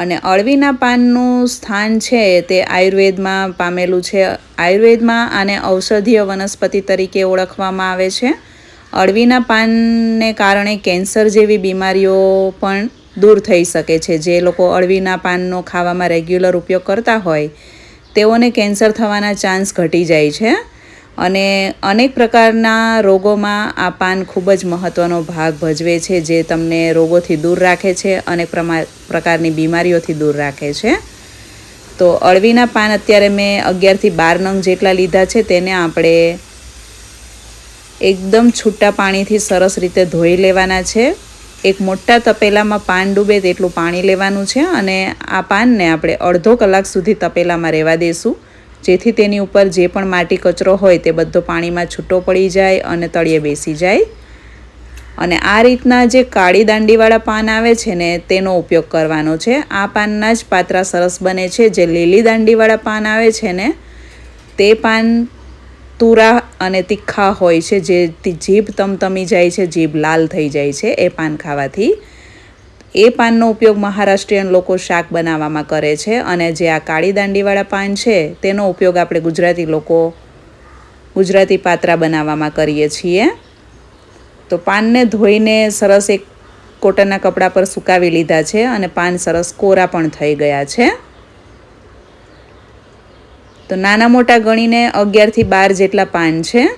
અને અળવીના પાનનું સ્થાન છે તે આયુર્વેદમાં પામેલું છે. આયુર્વેદમાં આને ઔષધીય વનસ્પતિ તરીકે ઓળખવામાં આવે છે. અળવીના પાનને કારણે કેન્સર જેવી બીમારીઓ પણ દૂર થઈ શકે છે. જે લોકો અળવીના પાનનો ખાવામાં રેગ્યુલર ઉપયોગ કરતા હોય, તેઓને કેન્સર થવાના ચાન્સ ઘટી જાય છે. અને અનેક પ્રકારના રોગોમાં આ પાન ખૂબ જ મહત્ત્વનો ભાગ ભજવે છે, જે તમને રોગોથી દૂર રાખે છે પ્રમા, પ્રકારની બીમારીઓથી દૂર રાખે છે. તો અળવીના પાન અત્યારે મેં અગિયારથી બાર નંગ જેટલા લીધા છે, તેને આપણે એકદમ છૂટા પાણીથી સરસ રીતે ધોઈ લેવાના છે. એક મોટા તપેલામાં પાન ડૂબે તેટલું પાણી લેવાનું છે અને આ પાનને આપણે અડધો કલાક સુધી તપેલામાં રહેવા દઈશું જેથી તેની ઉપર જે પણ માટી કચરો હોય તે બધો પાણીમાં છૂટો પડી જાય અને તળિયે બેસી જાય. અને આ રીતના જે કાળી દાંડીવાળા પાન આવે છે ને, તેનો ઉપયોગ કરવાનો છે. આ પાનના જ પાત્રા સરસ બને છે. જે લીલી દાંડીવાળા પાન આવે છે ને, તે પાન તુરા અને તીખા હોય છે. જે જીભ તમતમી જાય છે, જીભ લાલ થઈ જાય છે એ પાન ખાવાથી. એ પાનનો ઉપયોગ મહારાષ્ટ્રીયન લોકો શાક બનાવવામાં કરે છે અને જે આ કાળી દાંડીવાળા પાન છે, તેનો ઉપયોગ આપણે ગુજરાતી લોકો, ગુજરાતી પાત્રા બનાવવામાં કરીએ છીએ. તો પાનને ધોઈને સરસ એક કોટનના કપડા પર સુકાવી લીધા છે અને પાન સરસ કોરા પણ થઈ ગયા છે. તો નાના મોટા ગણીને અગિયારથી બાર જેટલા પાન છે.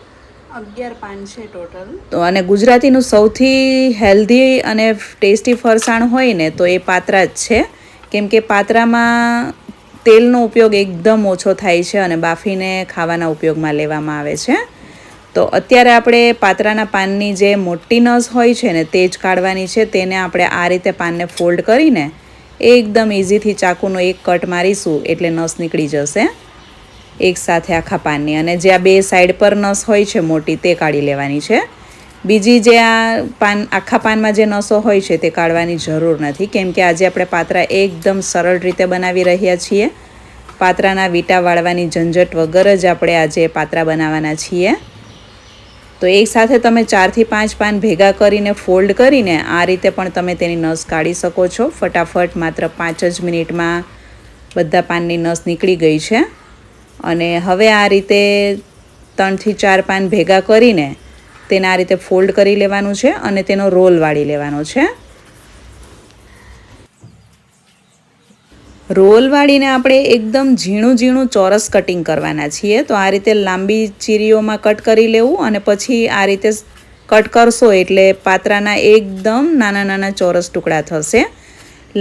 અગિયાર પાન છે ટોટલ. તો અને ગુજરાતીનું સૌથી હેલ્ધી અને ટેસ્ટી ફરસાણ હોય ને, તો એ પાત્રા જ છે. કેમ કે પાત્રામાં તેલનો ઉપયોગ એકદમ ઓછો થાય છે અને બાફીને ખાવાના ઉપયોગમાં લેવામાં આવે છે. તો અત્યારે આપણે પાત્રાના પાનની જે મોટી નસ હોય છે ને, તે જ કાઢવાની છે. તેને આપણે આ રીતે પાનને ફોલ્ડ કરીને એકદમ ઇઝીથી ચાકુનો એક કટ મારીશું એટલે નસ નીકળી જશે. એક સાથે આખા પાનની. અને જે આ બે સાઈડ પર નસ હોય છે મોટી, તે કાઢી લેવાની છે. બીજી જે આ પાન, આખા પાનમાં જે નસો હોય છે તે કાઢવાની જરૂર નથી, કેમ કે આજે આપણે પાત્રા એકદમ સરળ રીતે બનાવી રહ્યા છીએ. પાત્રાના વીટા વાળવાની ઝંઝટ વગર જ આપણે આજે પાત્રા બનાવવાના છીએ. તો એક સાથે તમે ચારથી પાંચ પાન ભેગા કરીને ફોલ્ડ કરીને આ રીતે પણ તમે તેની નસ કાઢી શકો છો. ફટાફટ માત્ર પાંચ જ મિનિટમાં બધા પાનની નસ નીકળી ગઈ છે. અને હવે આ રીતે ત્રણથી ચાર પાન ભેગા કરીને તેને આ રીતે ફોલ્ડ કરી લેવાનું છે અને તેનો રોલ વાળી લેવાનો છે. રોલ વાળીને આપણે એકદમ ઝીણું ઝીણું ચોરસ કટિંગ કરવાના છીએ. તો આ રીતે લાંબી ચીરીઓમાં કટ કરી લેવું અને પછી આ રીતે કટ કરશો એટલે પાત્રાના એકદમ નાના નાના ચોરસ ટુકડા થશે.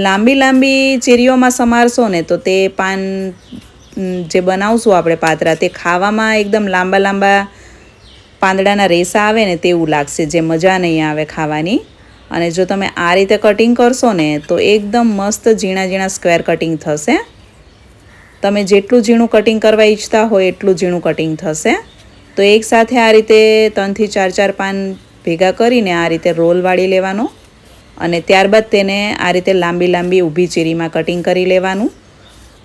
લાંબી લાંબી ચીરીઓમાં સમારશો ને તો તે પાન જે બનાવશું આપણે પાતરા, તે ખાવામાં એકદમ લાંબા લાંબા પાંદડાના રેસા આવે ને તેવું લાગશે, જે મજા નહીં આવે ખાવાની. અને જો તમે આ રીતે કટિંગ કરશો ને, તો એકદમ મસ્ત ઝીણા ઝીણા સ્ક્વેર કટિંગ થશે. તમે જેટલું ઝીણું કટિંગ કરવા ઈચ્છતા હોય, એટલું ઝીણું કટિંગ થશે. તો એકસાથે આ રીતે ત્રણથી ચાર ચાર પાન ભેગા કરીને આ રીતે રોલ વાળી લેવાનો. અને ત્યારબાદ તેને આ રીતે લાંબી લાંબી ઊભી ચીરીમાં કટિંગ કરી લેવાનું.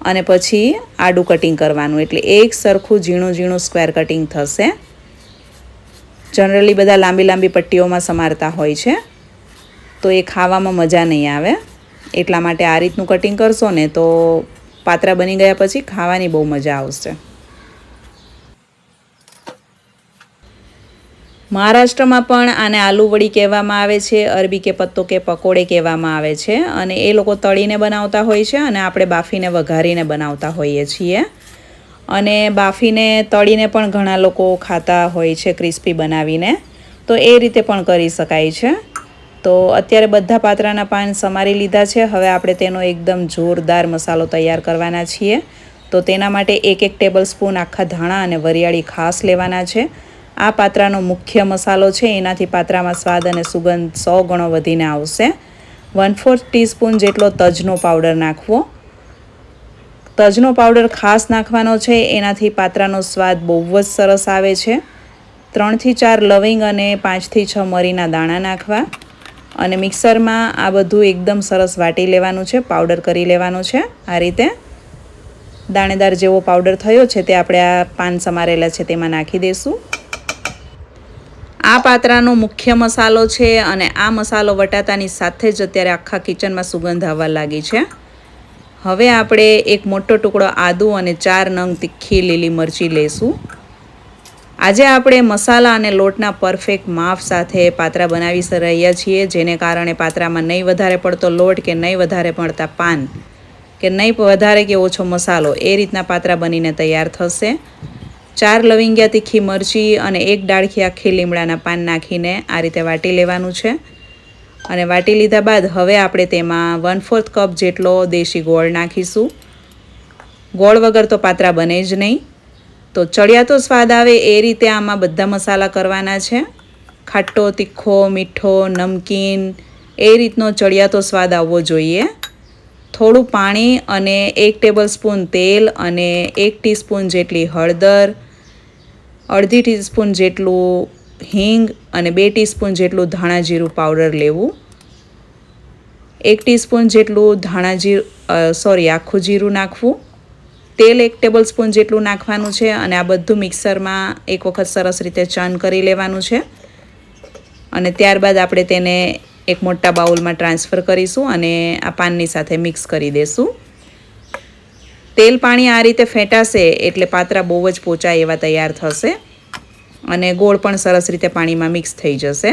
અને પછી આડું કટિંગ કરવાનું. એટલે એક સરખું ઝીણું ઝીણું સ્ક્વેર કટિંગ થશે. જનરલી બધા લાંબી લાંબી પટ્ટીઓમાં સમારતા હોય છે. તો એ ખાવામાં મજા નહીં આવે. એટલા માટે આ રીતનું કટિંગ કરશો ને તો પાત્રા બની ગયા પછી ખાવાની બહુ મજા આવશે. મહારાષ્ટ્રમાં પણ આને આલુ વડી કહેવામાં આવે છે, અરબી કે પત્તો કે પકોડે કહેવામાં આવે છે અને એ લોકો તળીને બનાવતા હોય છે અને આપણે બાફીને વઘારીને બનાવતા હોઈએ છીએ. અને બાફીને, તળીને પણ ઘણા લોકો ખાતા હોય છે ક્રિસ્પી બનાવીને. તો એ રીતે પણ કરી શકાય છે. તો અત્યારે બધા પાત્રાના પાન સમારી લીધા છે. હવે આપણે તેનો એકદમ જોરદાર મસાલો તૈયાર કરવાના છીએ. તો તેના માટે એક એક ટેબલ સ્પૂન આખા ધાણા અને વરિયાળી ખાસ લેવાના છે. આ પાત્રાનો મુખ્ય મસાલો છે. એનાથી પાત્રામાં સ્વાદ અને સુગંધ સો ગણો વધીને આવશે. વન ફોર્થ ટીસ્પૂન જેટલો તજનો પાવડર નાખવો. તજનો પાવડર ખાસ નાખવાનો છે. એનાથી પાત્રાનો સ્વાદ બહુ જ સરસ આવે છે. ત્રણથી ચાર લવિંગ અને પાંચથી છ મરીના દાણા નાખવા. અને મિક્સરમાં આ બધું એકદમ સરસ વાટી લેવાનું છે. પાવડર કરી લેવાનું છે. આ રીતે દાણેદાર જેવો પાવડર થયો છે તે આપણે આ પાન સમારેલા છે તેમાં નાખી દઈશું આ પાત્રાનો મુખ્ય મસાલો છે અને આ મસાલો વટાતાની સાથે જ અત્યારે આખા કિચનમાં સુગંધ આવવા લાગી છે. હવે આપણે એક મોટો ટુકડો આદુ અને ચાર નંગ તીખી લીલી મરચી લઈશું આજે આપણે મસાલા અને લોટના પરફેક્ટ માપ સાથે પાત્રા બનાવી રહ્યા છીએ, જેને કારણે પાત્રામાં નહીં વધારે પડતો લોટ કે નહીં વધારે પડતા પાન, કે નહીં વધારે કે ઓછો મસાલો, એ રીતના પાત્રા બનીને તૈયાર થશે. ચાર લવિંગિયા તીખી મરચી અને એક ડાળખી આખી લીમડાના પાન નાખીને આ રીતે વાટી લેવાનું છે. અને વાટી લીધા બાદ હવે આપણે તેમાં વન ફોર્થ કપ જેટલો દેશી ગોળ નાખીશું. ગોળ વગર તો પાત્રા બને જ નહીં. તો ચડિયાતો સ્વાદ આવે એ રીતે આમાં બધા મસાલા કરવાના છે. ખાટો, તીખો, મીઠો, નમકીન એ રીતનો ચડિયાતો સ્વાદ આવવો જોઈએ. થોડું પાણી અને એક ટેબલ સ્પૂન તેલ અને એક ટીસ્પૂન જેટલી હળદર અડધી ટીસ્પૂન જેટલું હિંગ અને બે ટીસ્પૂન જેટલું ધાણા જીરું પાવડર લેવું. એક ટીસ્પૂન જેટલું ધાણા જીરું સોરી, આખું જીરું નાખવું. તેલ એક ટેબલ સ્પૂન જેટલું નાખવાનું છે અને આ બધું મિક્સરમાં એક વખત સરસ રીતે ચર્ન કરી લેવાનું છે. અને ત્યારબાદ આપણે તેને એક મોટા બાઉલમાં ટ્રાન્સફર કરીશું અને આ પાનની સાથે મિક્સ કરી દઈશું તેલ પાણી આ રીતે ફેંટાશે એટલે પાત્રા બહુ જ પોચા એવા તૈયાર થશે. અને ગોળ પણ સરસ રીતે પાણીમાં મિક્સ થઈ જશે.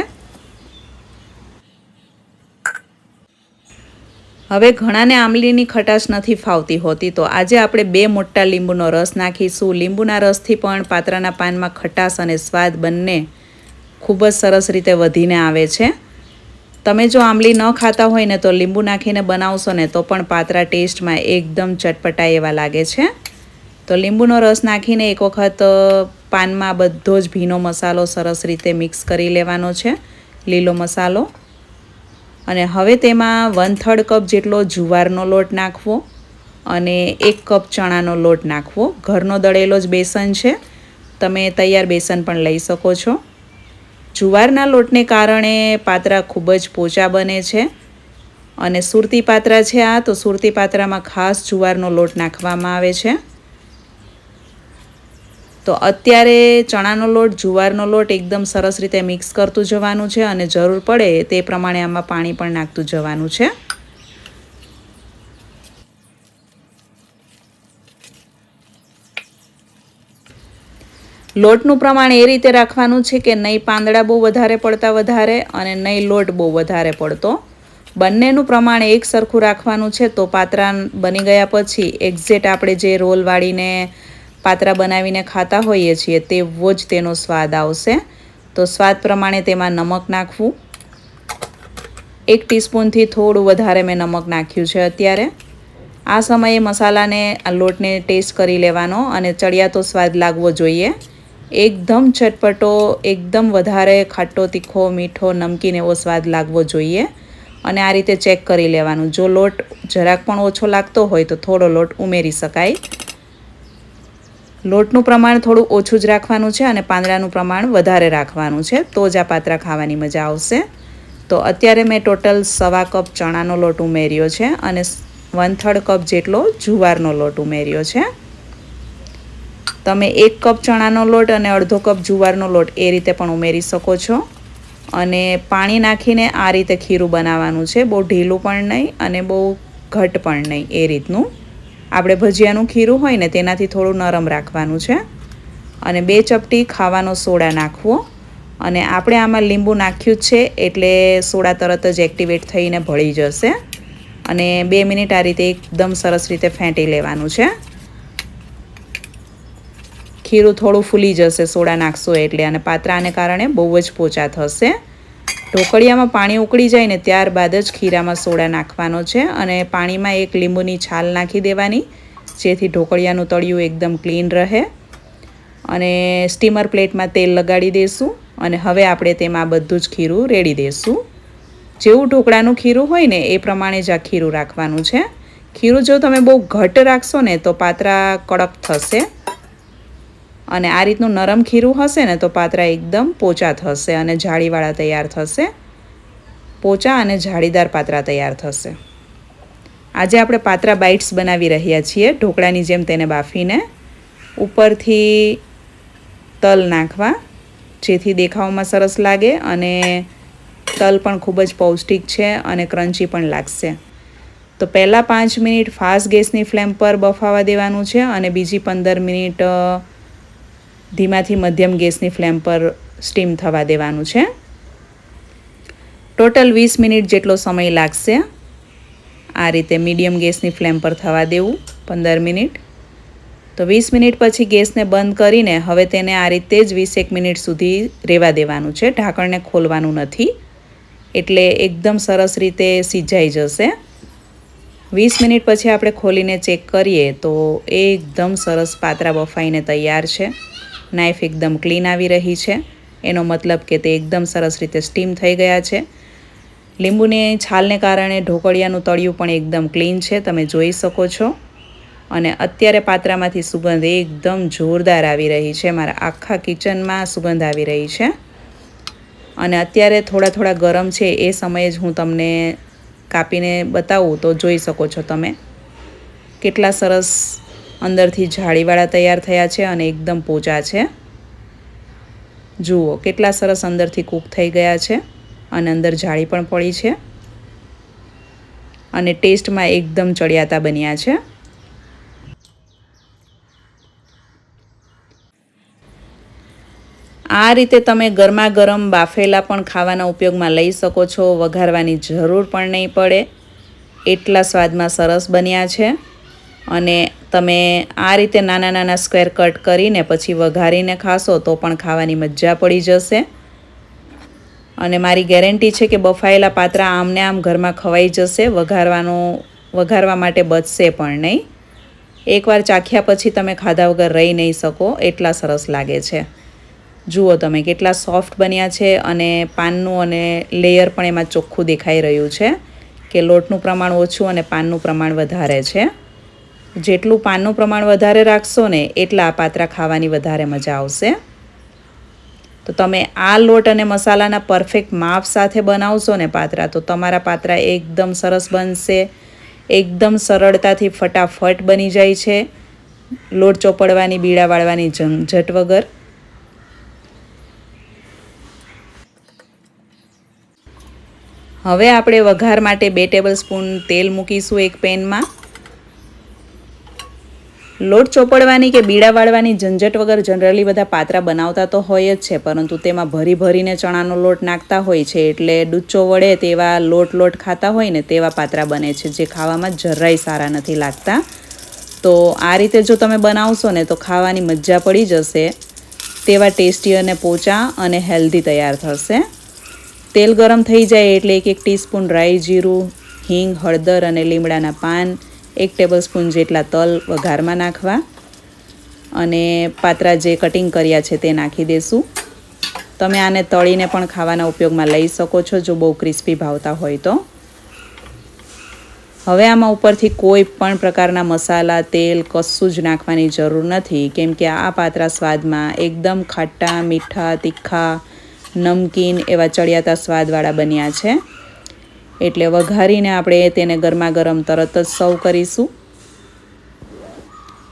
હવે ઘણાને આંબલીની ખટાશ નથી ફાવતી હોતી, તો આજે આપણે બે મોટા લીંબુનો રસ નાખીશું. લીંબુના રસથી પણ પાત્રાના પાનમાં ખટાશ અને સ્વાદ બંને ખૂબ જ સરસ રીતે વધીને આવે છે. તમે જો આંબલી ન ખાતા હોય ને તો લીંબુ નાખીને બનાવશો ને તો પણ પાતરા ટેસ્ટમાં એકદમ ચટપટા એવા લાગે છે. તો લીંબુનો રસ નાખીને એક વખત પાનમાં બધો જ ભીનો મસાલો સરસ રીતે મિક્સ કરી લેવાનો છે, લીલો મસાલો. અને હવે તેમાં વન થર્ડ કપ જેટલો જુવારનો લોટ નાખવો અને એક કપ ચણાનો લોટ નાખવો. ઘરનો દળેલો જ બેસન છે. તમે તૈયાર બેસન પણ લઈ શકો છો. જુવારના લોટને કારણે પાત્રા ખૂબ જ પોચા બને છે. અને સુરતી પાત્રા છે આ, તો સુરતી પાત્રામાં ખાસ જુવારનો લોટ નાખવામાં આવે છે. તો અત્યારે ચણાનો લોટ, જુવારનો લોટ એકદમ સરસ રીતે મિક્સ કરતું જવાનું છે અને જરૂર પડે તે પ્રમાણે આમાં પાણી પણ નાખતું જવાનું છે. લોટનું પ્રમાણ એ રીતે રાખવાનું છે કે નહીં પાંદડા બહુ વધારે પડતા વધારે અને નહીં લોટ બહુ વધારે પડતો. બંનેનું પ્રમાણ એક સરખું રાખવાનું છે તો પાત્રા બની ગયા પછી એક્ઝેક્ટ આપણે જે રોલ વાળીને પાત્રા બનાવીને ખાતા હોઈએ છીએ તેવો જ તેનો સ્વાદ આવશે. તો સ્વાદ પ્રમાણે તેમાં નમક નાખવું. એક ટીસ્પૂનથી થોડું વધારે મેં નમક નાખ્યું છે અત્યારે. આ સમયે મસાલાને લોટને ટેસ્ટ કરી લેવાનો અને ચડિયાતો સ્વાદ લાગવો જોઈએ. એકદમ ચટપટો, એકદમ વધારે ખાટો, તીખો, મીઠો, નમકીન એવો સ્વાદ લાગવો જોઈએ. અને આ રીતે ચેક કરી લેવાનું. જો લોટ જરાક પણ ઓછો લાગતો હોય તો થોડો લોટ ઉમેરી શકાય. લોટનું પ્રમાણ થોડું ઓછું જ રાખવાનું છે અને પાંદડાનું પ્રમાણ વધારે રાખવાનું છે. તો જ આ પાત્રા ખાવાની મજા આવશે. તો અત્યારે મેં ટોટલ સવા કપ ચણાનો લોટ ઉમેર્યો છે અને વન થર્ડ કપ જેટલો જુવારનો લોટ ઉમેર્યો છે. તમે એક કપ ચણાનો લોટ અને અડધો કપ જુવારનો લોટ એ રીતે પણ ઉમેરી શકો છો. અને પાણી નાખીને આ રીતે ખીરું બનાવવાનું છે. બહુ ઢીલું પણ નહીં અને બહુ ઘટ પણ નહીં એ રીતનું. આપણે ભજીયાનું ખીરું હોય ને તેનાથી થોડું નરમ રાખવાનું છે. અને બે ચપટી ખાવાનો સોડા નાખવો. અને આપણે આમાં લીંબુ નાખ્યું જ છે એટલે સોડા તરત જ એક્ટિવેટ થઈને ભળી જશે. અને બે મિનિટ આ રીતે એકદમ સરસ રીતે ફેંટી લેવાનું છે. ખીરું થોડું ફૂલી જશે સોડા નાખશો એટલે અને પાત્રાને કારણે બહુ જ પોચા થશે. ઢોકળિયામાં પાણી ઉકળી જાય ને ત્યારબાદ જ ખીરામાં સોડા નાખવાનો છે અને પાણીમાં એક લીંબુની છાલ નાખી દેવાની, જેથી ઢોકળિયાનું તળિયું એકદમ ક્લીન રહે. અને સ્ટીમર પ્લેટમાં તેલ લગાડી દઈશું અને હવે આપણે તેમાં બધું જ ખીરું રેડી દઈશું જેવું ઢોકળાનું ખીરું હોય ને એ પ્રમાણે જ આ ખીરું રાખવાનું છે. ખીરું જો તમે બહુ ઘટ રાખશો ને તો પાત્રા કડક થશે. અને આ રીતનું નરમ ખીરું હશે ને તો પાતરા એકદમ પોચા થશે અને જાળીવાળા તૈયાર થશે. પોચા અને જાળીદાર પાત્રા તૈયાર થશે. આજે આપણે પાતરા બાઇટ્સ બનાવી રહ્યા છીએ. ઢોકળાની જેમ તેને બાફીને ઉપરથી તલ નાખવા, જેથી દેખાવમાં સરસ લાગે અને તલ પણ ખૂબ જ પૌષ્ટિક છે અને ક્રન્ચી પણ લાગશે. તો પહેલાં પાંચ મિનિટ ફાસ્ટ ગેસની ફ્લેમ પર બફાવા દેવાનું છે અને બીજી પંદર મિનિટ ધીમાથી મધ્યમ ગેસની ફ્લેમ પર સ્ટીમ થવા દેવાનું છે. ટોટલ વીસ મિનિટ જેટલો સમય લાગશે. આ રીતે મીડિયમ ગેસની ફ્લેમ પર થવા દેવું, પંદર મિનિટ. તો વીસ મિનિટ પછી ગેસને બંધ કરીને હવે તેને આ રીતે જ વીસેક મિનિટ સુધી રહેવા દેવાનું છે. ઢાંકણને ખોલવાનું નથી. એટલે એકદમ સરસ રીતે સિજાઈ જશે. વીસ મિનિટ પછી આપણે ખોલીને ચેક કરીએ તો એકદમ સરસ પાતરા બફાઈને તૈયાર છે. નાઇફ એકદમ ક્લીન આવી રહી છે. એનો મતલબ કે તે એકદમ સરસ રીતે સ્ટીમ થઈ ગયા છે. લીંબુની છાલને કારણે ઢોકળિયાનું તળિયું પણ એકદમ ક્લીન છે, તમે જોઈ શકો છો. અને અત્યારે પાત્રામાંથી સુગંધ એકદમ જોરદાર આવી રહી છે. મારા આખા કિચનમાં સુગંધ આવી રહી છે. અને અત્યારે થોડા થોડા ગરમ છે, એ સમયે જ હું તમને કાપીને બતાવું તો જોઈ શકો છો તમે. કેટલા સરસ અંદરથી જાળીવાળા તૈયાર થયા છે અને એકદમ પોચા છે. જુઓ, કેટલા સરસ અંદરથી કૂક થઈ ગયા છે અને અંદર જાળી પણ પડી છે અને ટેસ્ટમાં એકદમ ચડિયાતા બન્યા છે. આ રીતે તમે ગરમા ગરમ બાફેલા પણ ખાવાના ઉપયોગમાં લઈ શકો છો, વઘારવાની જરૂર પણ નહીં પડે. એટલા સ્વાદમાં સરસ બન્યા છે અને તમે આ રીતે નાના નાના સ્ક્વેર કટ કરીને પછી વઘારીને ખાશો તો પણ ખાવાની મજા પડી જશે. અને મારી ગેરંટી છે કે બફાયેલા પાત્રા આમને આમ ઘરમાં ખવાઈ જશે, વઘારવાનું, વઘારવા માટે બચશે પણ નહીં. એકવાર ચાખ્યા પછી તમે ખાધા વગર રહી નહીં શકો, એટલા સરસ લાગે છે. જુઓ તમે કેટલા સોફ્ટ બન્યા છે અને પાનનું અને લેયર પણ એમાં ચોખ્ખું દેખાઈ રહ્યું છે કે લોટનું પ્રમાણ ઓછું અને પાનનું પ્રમાણ વધારે છે. જેટલું પાનનું પ્રમાણ વધારે રાખશો ને એટલા આ પાત્રા ખાવાની વધારે મજા આવશે. તો તમે આ લોટ અને મસાલાના પરફેક્ટ માપ સાથે બનાવશો ને પાત્રા, તો તમારા પાત્રા એકદમ સરસ બનશે. એકદમ સરળતાથી ફટાફટ બની જાય છે. લોટ ચોપડવાની, બીડા વાળવાની ઝંઝટ વગર. હવે આપણે વઘાર માટે બે ટેબલ સ્પૂન તેલ મૂકીશું એક પેનમાં. લોટ ચોપડવાની કે બીડા વાળવાની ઝંઝટ વગર જનરલી બધા પાત્રા બનાવતા તો હોય જ છે, પરંતુ તેમાં ભરી ભરીને ચણાનો લોટ નાખતા હોય છે, એટલે ડૂચો વળે તેવા લોટ લોટ ખાતા હોય ને તેવા પાત્રા બને છે, જે ખાવામાં જરાય સારા નથી લાગતા. તો આ રીતે જો તમે બનાવશો ને તો ખાવાની મજા પડી જશે. તેવા ટેસ્ટી અને પોચા અને હેલ્ધી તૈયાર થશે. તેલ ગરમ થઈ જાય એટલે એક એક ટીસ્પૂન રાઈ જીરું, હિંગ, હળદર અને લીમડાના પાન એક ટેબલ સ્પૂન જેટલા તલ વઘારમાં નાખવા અને પાત્રા જે કટિંગ કર્યા છે તે નાખી દેશું. તમે આને તળીને પણ ખાવાના ઉપયોગમાં લઈ શકો છો, જો બહુ ક્રિસ્પી ભાવતા હોય તો. હવે આમાં ઉપરથી કોઈ પણ પ્રકારના મસાલા, તેલ કશું જ નાખવાની જરૂર નથી, કેમ કે આ પાત્રા સ્વાદમાં એકદમ ખાટા, મીઠા, તીખા, નમકીન એવા ચડિયાતા સ્વાદવાળા બન્યા છે. એટલે વઘારીને આપણે તેને ગરમા ગરમ તરત જ સર્વ કરીશું.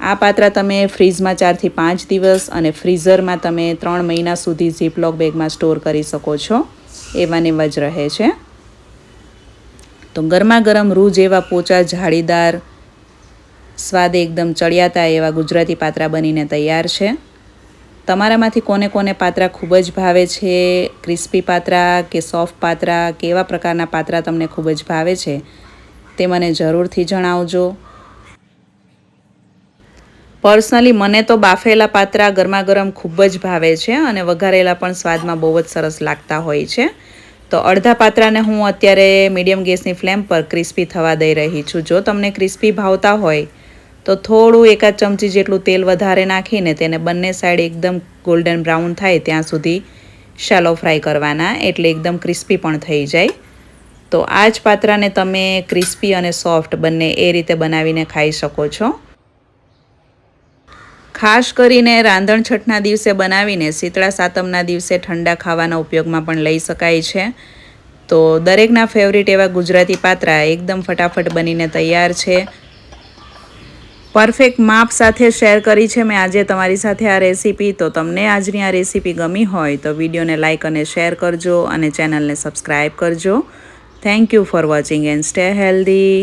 આ પાત્રા તમે ફ્રીજમાં ચારથી પાંચ દિવસ અને ફ્રીઝરમાં તમે ત્રણ મહિના સુધી ઝીપલોક બેગમાં સ્ટોર કરી શકો છો. એવા ને એવા જ રહે છે. તો ગરમા ગરમ રૂ જેવા પોચા જાળીદાર, સ્વાદ એકદમ ચડિયાતા એવા ગુજરાતી પાત્રા બનીને તૈયાર છે. તમારામાંથી કોને કોને પાત્રા ખૂબ જ ભાવે છે? ક્રિસ્પી પાત્રા કે સોફ્ટ પાત્રા? કેવા પ્રકારના પાત્રા તમને ખૂબ જ ભાવે છે? તે મને જરૂરથી જણાવજો. પર્સનલી મને તો બાફેલા પાત્રા ગરમા ગરમ ખૂબ જ ભાવે છે અને વઘારેલા પણ સ્વાદમાં બહુ જ સરસ લાગતા હોય છે. તો અડધા પાત્રાને હું અત્યારે મીડિયમ ગેસની ફ્લેમ પર ક્રિસ્પી થવા દઈ રહી છું. જો તમને ક્રિસ્પી ભાવતા હોય તો થોડું એકાદ ચમચી જેટલું તેલ વધારે નાખીને તેને બંને સાઈડ એકદમ ગોલ્ડન બ્રાઉન થાય ત્યાં સુધી શાલો ફ્રાય કરવાના, એટલે એકદમ ક્રિસ્પી પણ થઈ જાય. તો આ જ પાત્રાને તમે ક્રિસ્પી અને સોફ્ટ બંને એ રીતે બનાવીને ખાઈ શકો છો. ખાસ કરીને રાંધણ છઠના દિવસે બનાવીને શીતળા સાતમના દિવસે ઠંડા ખાવાના ઉપયોગમાં પણ લઈ શકાય છે. તો દરેકના ફેવરિટ એવા ગુજરાતી પાત્રા એકદમ ફટાફટ બનીને તૈયાર છે. પરફેક્ટ માપ સાથે શેર કરી છે મેં આજે તમારી સાથે આ રેસીપી. તો તમને આજની આ રેસીપી ગમી હોય તો વિડીયોને લાઇક અને શેર કરજો અને ચેનલને સબસ્ક્રાઈબ કરજો. Thank you for watching and stay healthy